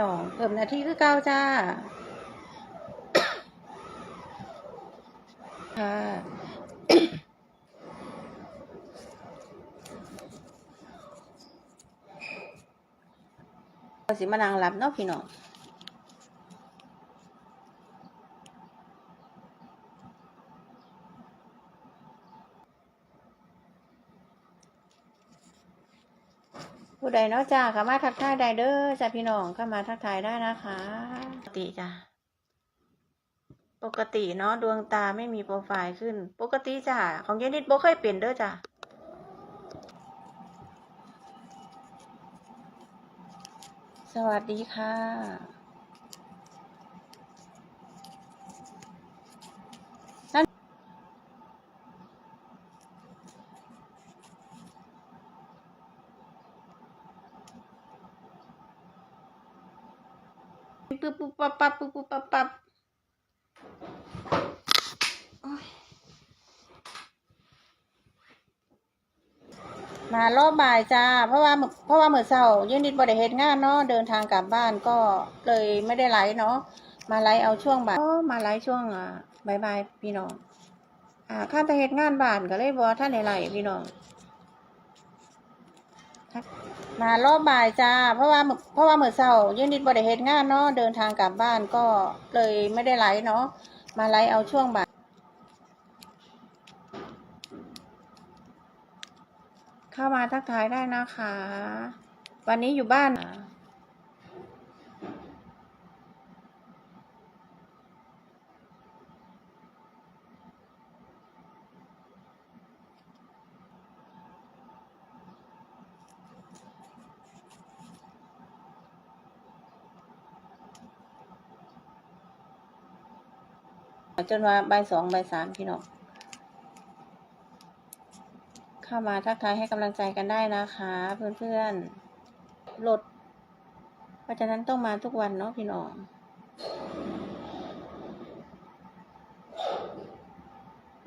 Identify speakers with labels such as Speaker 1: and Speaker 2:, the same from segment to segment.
Speaker 1: น้องเพิ่มนาทีคือเก้าจ้าค่ะสิมานางรับเนาะพี่น้อง ผู้ใดเนาะจ้าเข้ามาทักทายได้เด้อจ้าพี่น้องเข้ามาทักทายได้นะคะ ปกติจ้าปกติเนาะดวงตาไม่มีโปรไฟล์ขึ้น ปกติจ้าของเยนิดโบเคยเปลี่ยนเด้อจ้าสวัสดีค่ะ ปุ๊บปุ๊บปั๊บปั๊บปุ๊บปุ๊บปั๊บปั๊บมารอบบ่ายจ้า เพราะว่าเพราะว่าเมื่อเช้ายืนนิดบริเหตุงานเนาะเดินทางกลับบ้านก็เลยไม่ได้ไลฟ์เนาะมาไลฟ์เอาช่วงบ่ายมาไลฟ์ช่วงอ่าบ่ายบายพี่น้องอ่าข้ามไปเหตุงานบ้านก็เลยบอท่านไหนๆพี่น้อง มารอบบ่ายจ้า เพราะว่าเพราะว่าเมื่อเช้ายืนนิดบริเหตุงานเนาะเดินทางกลับบ้านก็เลยไม่ได้ไลฟ์เนาะมาไลฟ์เอาช่วงบ่ายเข้ามาทักทายได้นะคะ วันนี้อยู่บ้าน จนว่าบ่ายสองใบสามพี่น้องเข้ามาทักทายให้กำลังใจกันได้นะคะ เพื่อนๆลดเพราะฉะนั้นต้องมาทุกวันเนาะพี่น้อง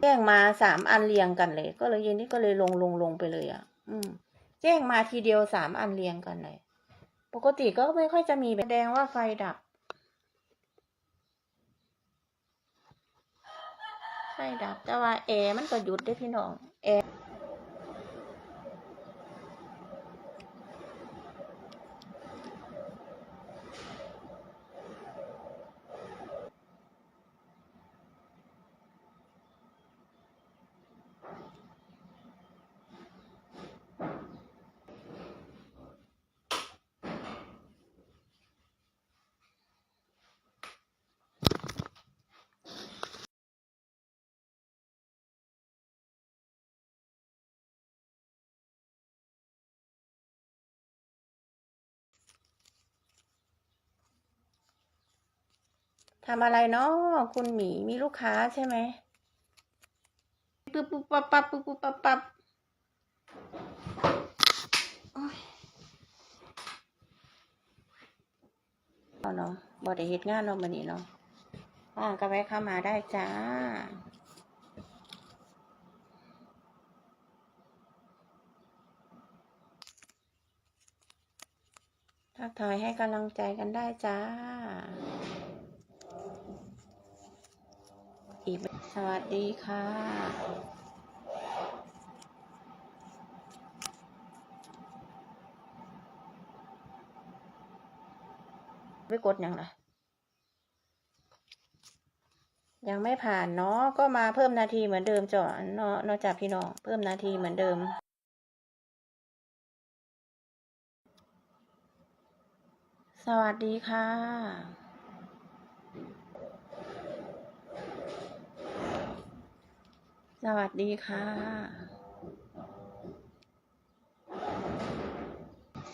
Speaker 1: แจ้งมาสามอันเรียงกันเลย ก็เลยเย็นนี้ก็เลยลงลงลงไปเลยอะ่ะ อืม แจ้งมาทีเดียวสามอันเรียงกันเลย ปกติก็ไม่ค่อยจะมีแสดงว่าไฟดับ ไฟดับ แต่ว่าแอร์มันก็หยุดได้พี่น้องแอร์ ทำอะไรเนาะคุณหมีมีลูกค้าใช่ไหมปุ๊บปุ๊บปั๊บปั๊บปุ๊บปุ๊บปั๊บปั๊บเอาเนาะบอด้เฮ็ดงานเนาะมันนี้เนาะว่าก็แวะเข้ามาได้จ้า ทักทายให้กำลังใจกันได้จ้า อีกสวัสดีค่ะไม่กดยังล่ะ ยังไม่ผ่านเนาะก็มาเพิ่มนาทีเหมือนเดิมจอเนาะเนอกจากพี่น้องเพิ่มนาทีเหมือนเดิม สวัสดีค่ะ สวัสดีค่ะ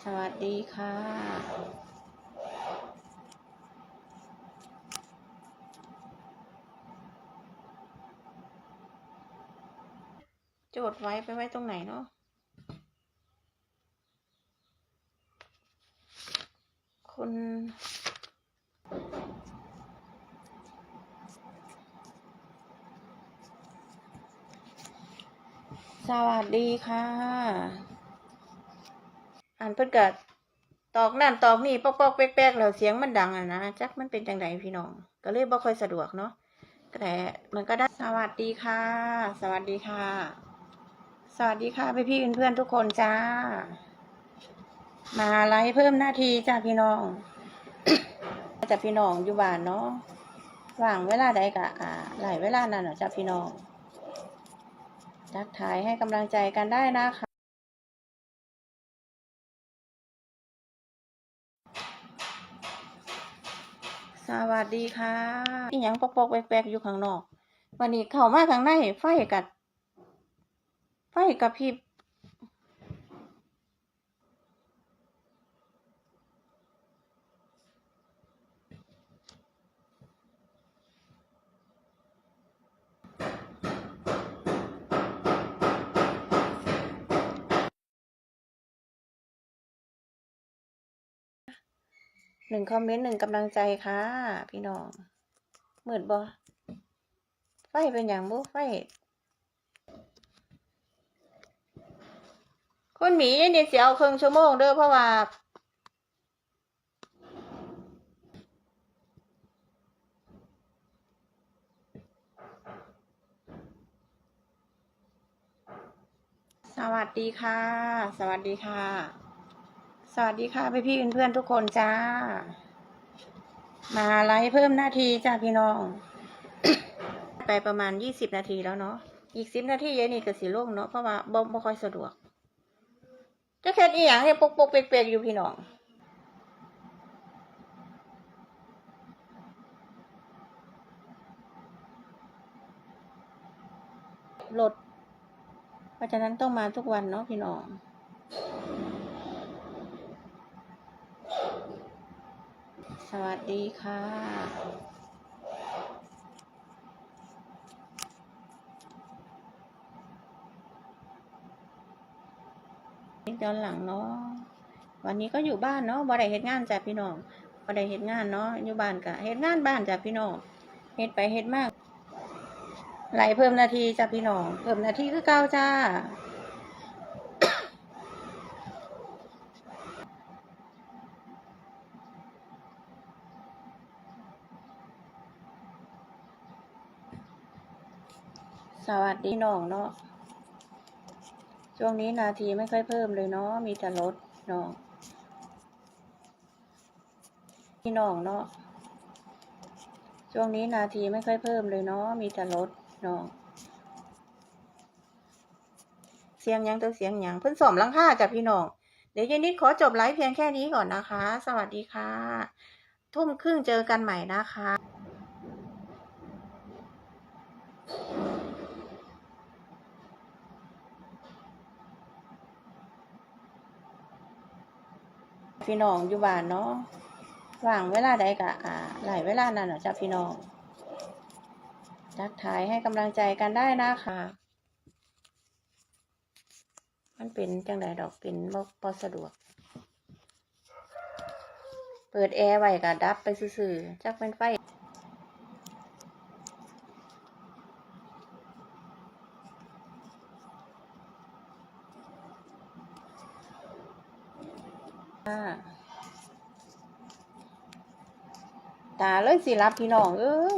Speaker 1: สวัสดีค่ะโจทย์ไว้ไปไว้ตรงไหนเนาะคุณ สวัสดีค่ะ อ่านเพิ่นกัตอกนั่นตอกนี่ปอกปอกแป๊กแป๊กแล้วเสียงมันดังอะนะจักมันเป็นจังไดพี่น้อง ก็เลยบ่ค่อยสะดวกเนาะแต่มันก็ได้สวัสดีค่ะ สวัสดีค่ะ สวัสดีค่ะพี่พี่เพื่อนๆทุกคนจ้า มาไลฟ์เพิ่มหน้าทีจ้าพี่น้องจ้าพี่น้องอยู่บ้านเนาะว่างเวลาใดกะอ่าหลายเวลานั่นเนาะจ้าพี่น้อง ทักทายให้กำลังใจกันได้นะคะ สวัสดีค่ะอีหยังปอกปกแปลกๆอยู่ข้างนอก วันนี้เข้ามาข้างในไฟกัด ไฟกับพริบ หนึ่งคอมเมนต์หนึ่งกำลังใจค่ะ พี่น้องมืดบ่ไฟเป็นอย่างบุไฟคุณหมีนี่เสียเอาครึ่งชั่วโมงเด้อเพราะว่าสวัสดีค่ะ สวัสดีค่ะ สวัสดีค่ะพี่พี่เพื่อนๆทุกคนจ้า มาไลฟ์เพิ่มนาทีจ้าพี่น้อง ไปประมาณยี่สิบนาทีแล้วเนาะอีกสิบนาทีเย็นนี่ก็สิลงเนาะเพราะว่าบ่บ่ค่อยสะดวกจะแค่อีหยังให้ปกปกเปียกๆอยู่พี่น้องรถเพราะฉะนั้นต้องมาทุกวันเนาะพี่น้อง สวัสดีค่ะย้อนหลังเนาะวันนี้ก็อยู่บ้านเนาะบ่ได้เฮ็ดงานจ้ะพี่น้องบ่ได้เฮ็ดงานเนาะอยู่บ้านก็เฮ็ดงานบ้านจ้ะพี่น้องเฮ็ดไปเฮ็ดมากไหลเพิ่มนาทีจ้ะพี่น้องเพิ่มนาทีคือเก่าจ้า สวัสดีน้องเนาะ ช่วงนี้นาทีไม่ค่อยเพิ่มเลยเนาะ มีแต่ลดเนาะพี่น้องเนาะ ช่วงนี้นาทีไม่ค่อยเพิ่มเลยเนาะ มีแต่ลดเนาะเสียงยังตัวเสียงยังเพิ่นสอมหลังค่าจ้ะพี่น้อง เดี๋ยวเย็นนิดขอจบไลฟ์เพียงแค่นี้ก่อนนะคะ สวัสดีค่ะ ทุ่มครึ่งเจอกันใหม่นะคะ พี่น้องอยู่บ้านเนาะว่างเวลาใดกะอ่าหลายเวลานั่นเนาะจ้ะพี่น้องทักทายให้กำลังใจกันได้นะคะ มันเป็นจังไดดอกเป็นบ่บ่สะดวก เปิดแอร์ไว้ก็ดับไปซื่อๆจักเป็นไฟค่ะ ตาเลยสิรับพี่น้องเอ้ย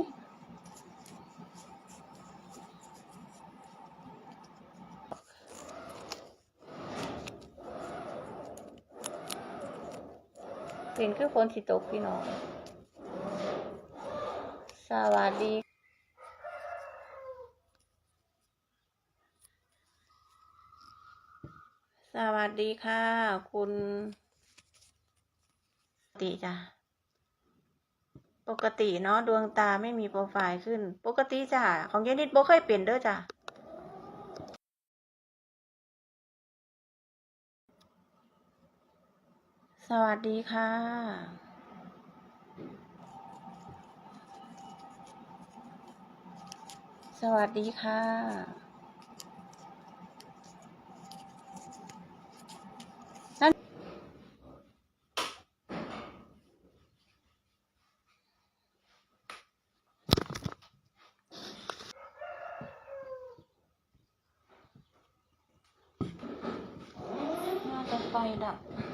Speaker 1: เป็นคือฝนสิตกพี่น้อง สวัสดีสวัสดีค่ะ คุณติจ้ะ ปกติเนาะดวงตาไม่มีโปรไฟล์ขึ้น ปกติจ้ะของเยนิดบ่เคยเปลี่ยนเด้อจ้ะสวัสดีค่ะ สวัสดีค่ะ find out.